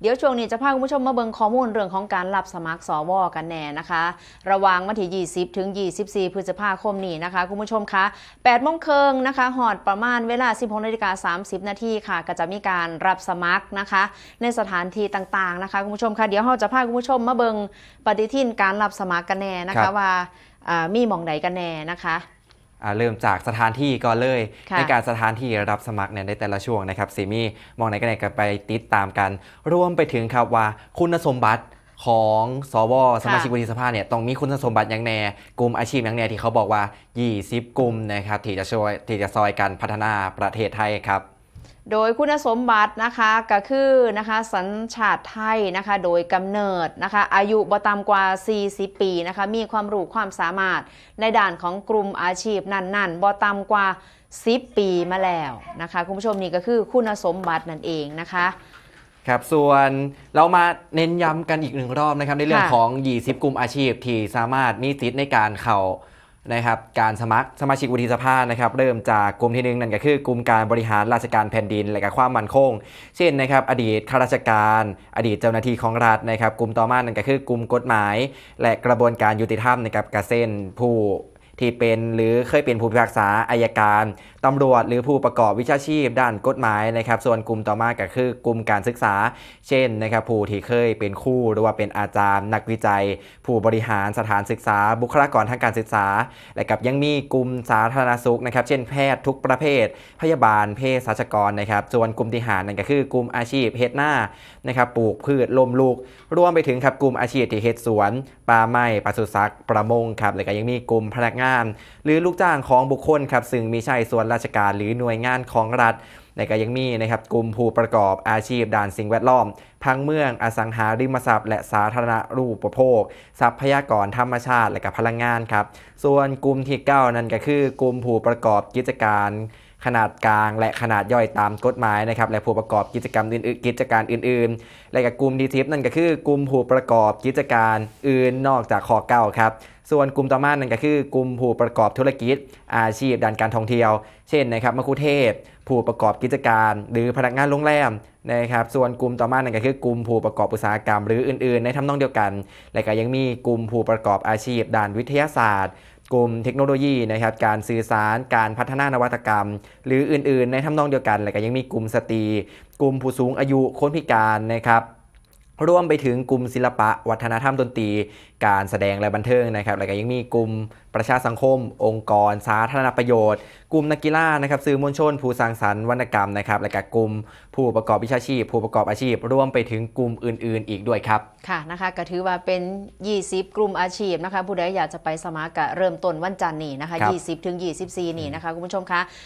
เดี๋ยวช่วงนี้จะพาคุณผู้ชมมาเบิ่งข้อมูลเรื่องของการรับสมัครสวกันแน่นะคะ ระหว่างวันที่ 20 ถึง 24 พฤษภาคมนี้นะคะ คุณผู้ชมคะ8โมงครึ่งนะคะหอดประมาณเวลา 16นาฬิกา30 นาทีค่ะ ก็จะมีการรับสมัครนะคะ ในสถานที่ต่างๆนะคะคุณผู้ชมคะเดี๋ยวเราจะพาคุณผู้ชมมาเบิ่งปฏิทินการรับสมัครกันแน่นะครัคะบว่าอ่ามีหมองใดกันแน่นะคะอ่า เริ่มจากสถานที่ก่อนเลยค่ะในการสถานที่รับสมัครเนี่ยในแต่ละช่วงนะครับซีมีมองไหนกันไหนกันไปติดตามกัน รวมไปถึงครับว่าคุณสมบัติของสวสมาชิกวุฒิสภาเนี่ยต้องมีคุณสมบัติอย่างแน่กลุ่มอาชีพอย่างแน่ที่เขาบอกว่า 20 กลุ่มนะครับที่จะช่วยที่จะซอยกันพัฒนาประเทศไทยครับ โดยคุณสมบัตินะคะก็คือนะคะสัญชาติไทยนะคะโดยกำเนิดนะคะอายุบ่ต่ำกว่า 40 ปีนะคะมีความรู้ความสามารถในด่านของกลุ่มอาชีพนั้นๆบ่ต่ำกว่า 10 ปีมาแล้วนะคะคุณผู้ชมนี่ก็คือคุณสมบัตินั่นเองนะคะครับส่วนเรามาเน้นย้ำกันอีกหนึ่งรอบนะครับในเรื่องของ 20 กลุ่มอาชีพที่สามารถมีสิทธิ์ในการเข้า นะครับการสมัครสมาชิกวุฒิสภานะครับเริ่มจากกลุ่มที่หนึ่งนั่นก็คือกลุ่มการบริหารราชการแผ่นดิน และก็ความมั่นคง เช่นนะครับอดีตข้าราชการ อดีตเจ้าหน้าที่ของรัฐนะครับ กลุ่มต่อมานั่นก็คือกลุ่มกฎหมาย และกระบวนการยุติธรรมนะครับกระเส้นผู้ ที่เป็นหรือเคยเป็นผู้พิพากษาอายการตำรวจ หรือผู้ประกอบวิชาชีพ ด้านกฎหมายนะครับ ส่วนกลุ่มต่อมาก็คือกลุ่มการศึกษา เช่นนะครับผู้ที่เคยเป็นครูหรือว่าเป็นอาจารย์ นักวิจัย ผู้บริหารสถานศึกษา บุคลากรทางการศึกษา และกับยังมีกลุ่มสาธารณสุขนะครับ เช่นแพทย์ทุกประเภท พยาบาลเภสัชกรนะครับ ส่วนกลุ่มที่หารนั่นก็คือกลุ่มอาชีพเฮ็ดหน้านะครับปลูกพืชลมลูก รวมไปถึงครับกลุ่มอาชีพที่เฮ็ดสวนป่าไม้ปศุสัตว์ประมงครับและก็ยังมีกลุ่มพนักงานหรือลูกจ้างของบุคคลครับซึ่งมีใช่ส่วนราชการหรือหน่วยงานของรัฐในก็ยังมีนะครับกลุ่มผู้ประกอบอาชีพด้านสิ่งแวดล้อม พังเมือง อสังหาริมทรัพย์ และสาธารณรูปโภค ทรัพยากรธรรมชาติและก็พลังงานครับ ส่วนกลุ่มที่เก้านั่นก็คือกลุ่มผู้ประกอบกิจการ ขนาดกลาง และขนาดย่อยตามกฎหมายนะครับและผู้ประกอบกิจกรรมอื่นๆกิจการอื่น ๆ และก็กลุ่มดีทิปนั่นก็คือกลุ่มผู้ประกอบกิจการอื่นนอกจากข้อเก้าครับส่วนกลุ่มต่อมานั่นก็คือกลุ่มผู้ประกอบธุรกิจ อาชีพด้านการท่องเที่ยว เช่นนะครับมะคุเทศ ผู้ประกอบกิจการ หรือพนักงานโรงแรมนะครับส่วนกลุ่มต่อมานั่นก็คือกลุ่มผู้ประกอบอุตสาหกรรมหรืออื่น ๆ ในทำนองเดียวกัน และก็ยังมีกลุ่มผู้ประกอบอาชีพด้านวิทยาศาสตร์ กลุ่มเทคโนโลยีนะครับการสื่อสารการพัฒนานวัตกรรม หรืออื่นๆ ในทำนองเดียวกัน และก็ยังมีกลุ่มสตรี กลุ่มผู้สูงอายุคนพิการนะครับ รวมไปถึงกลุ่มศิลปะ วัฒนธรรมดนตรี การแสดงและบันเทิงนะครับแล้วก็ยังมีกลุ่มประชาสังคม องค์กร สาธารณประโยชน์ กลุ่มนักกีฬานะครับสื่อมวลชน ผู้สร้างสรรค์วรรณกรรมนะครับและก็กลุ่มผู้ประกอบวิชาชีพ ผู้ประกอบอาชีพ รวมไปถึงกลุ่มอื่น ๆ อีกด้วยครับค่ะนะคะก็ถือว่าเป็น 20 กลุ่มอาชีพนะคะผู้ใดอยากจะไปสมัครก็เริ่มต้นวันจันทร์นี้นะคะครับ20ถึง24 นี่นะคะคุณผู้ชมคะ